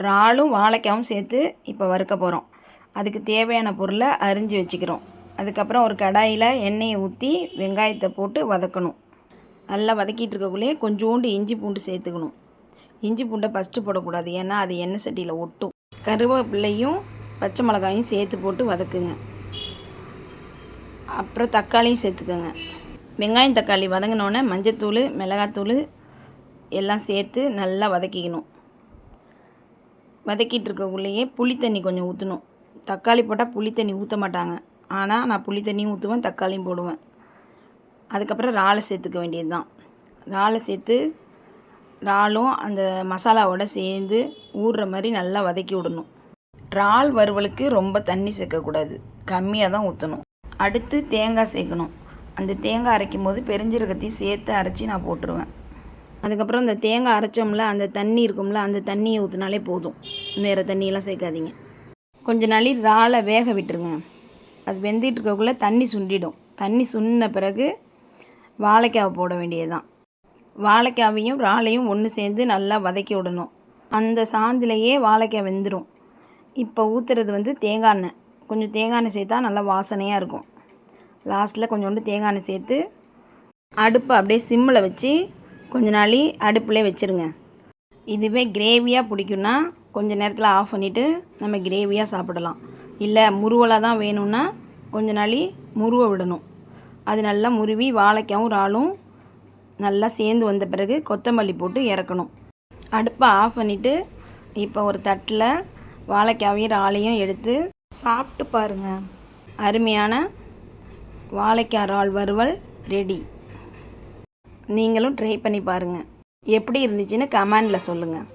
இறாலும் வாழைக்காவும் சேர்த்து இப்போ வறுக்க போகிறோம். அதுக்கு தேவையான பொருளை அரிஞ்சு வச்சுக்கிறோம். அதுக்கப்புறம் ஒரு கடாயில் எண்ணெயை ஊற்றி வெங்காயத்தை போட்டு வதக்கணும். நல்லா வதக்கிட்டு இருக்கக்குள்ளேயே கொஞ்சோண்டு இஞ்சி பூண்டு சேர்த்துக்கணும். இஞ்சி பூண்டை ஃபஸ்ட்டு போடக்கூடாது ஏன்னா அது எண்ணெய் சட்டியில் ஒட்டும். கருவேப்பிள்ளையும் பச்சை மிளகாயும் சேர்த்து போட்டு வதக்குங்க. அப்புறம் தக்காளியும் சேர்த்துக்கோங்க. வெங்காயம் தக்காளி வதங்கினோடனே மஞ்சத்தூள் மிளகாத்தூள் எல்லாம் சேர்த்து நல்லா வதக்கிக்கணும். வதக்கிட்டு இருக்கக்குள்ளேயே புளி தண்ணி கொஞ்சம் ஊற்றணும் தக்காளி போட்டால் புளி தண்ணி ஊற்ற மாட்டாங்க. ஆனால் நான் புளி தண்ணியும் ஊற்றுவேன் தக்காளியும் போடுவேன். அதுக்கப்புறம் இறாலை சேர்த்துக்க வேண்டியது தான் இறாலை சேர்த்து இறாலும் அந்த மசாலாவோட சேர்ந்து ஊறுற மாதிரி நல்லா வதக்கி விடணும். இறால் வறுவலுக்கு ரொம்ப தண்ணி சேர்க்கக்கூடாது. கம்மியாக தான் ஊற்றணும் அடுத்து தேங்காய் சேர்க்கணும். அந்த தேங்காய் அரைக்கும் போது பெருஞ்சீரகத்தையும் சேர்த்து அரைச்சி நான் போட்டுருவேன். அதுக்கப்புறம் இந்த தேங்காய் அரைச்சோம்ல அந்த தண்ணி இருக்கும்ல அந்த தண்ணியை ஊற்றினாலே போதும். வேறு தண்ணியெல்லாம் சேர்க்காதீங்க. கொஞ்ச நாளி இறாலை வேக விட்டுருங்க. அது வெந்துட்டு இருக்கக்குள்ளே தண்ணி சுண்டிடும். தண்ணி சுண்டின பிறகு வாழைக்காவை போட வேண்டியதுதான். வாழைக்காவையும் இறாலையும் ஒன்று சேர்ந்து நல்லா வதக்கி விடணும். அந்த சாந்திலேயே வாழைக்காய் வெந்துடும் இப்போ ஊற்றுறது வந்து தேங்காய் எண்ணெய். கொஞ்சம் தேங்காய் எண்ணெய் சேர்த்தா நல்லா வாசனையாக இருக்கும். லாஸ்ட்டில் கொஞ்சோண்டு தேங்காய் எண்ணெய் சேர்த்து அடுப்பை அப்படியே சிம்மில் வச்சு கொஞ்ச நாளி அடுப்பில் வச்சுருங்க. இதுவே கிரேவியாக பிடிக்குன்னா கொஞ்ச நேரத்தில் ஆஃப் பண்ணிவிட்டு நம்ம கிரேவியாக சாப்பிடலாம். இல்லை முருவலாக தான் வேணும்னா கொஞ்ச நாளி முருவ விடணும். அது நல்லா முருவி வாழைக்காவும் இறாலும் நல்லா சேர்ந்து வந்த பிறகு கொத்தமல்லி போட்டு இறக்கணும். அடுப்பை ஆஃப் பண்ணிவிட்டு இப்போ ஒரு தட்டில் வாழைக்காவையும் இறாலையும் எடுத்து சாப்பிட்டு பாருங்கள் அருமையான வாழைக்காய் இறால் வறுவல் ரெடி நீங்களும் ட்ரை பண்ணி பாருங்கள் எப்படி இருந்துச்சுன்னு கமெண்டில் சொல்லுங்கள்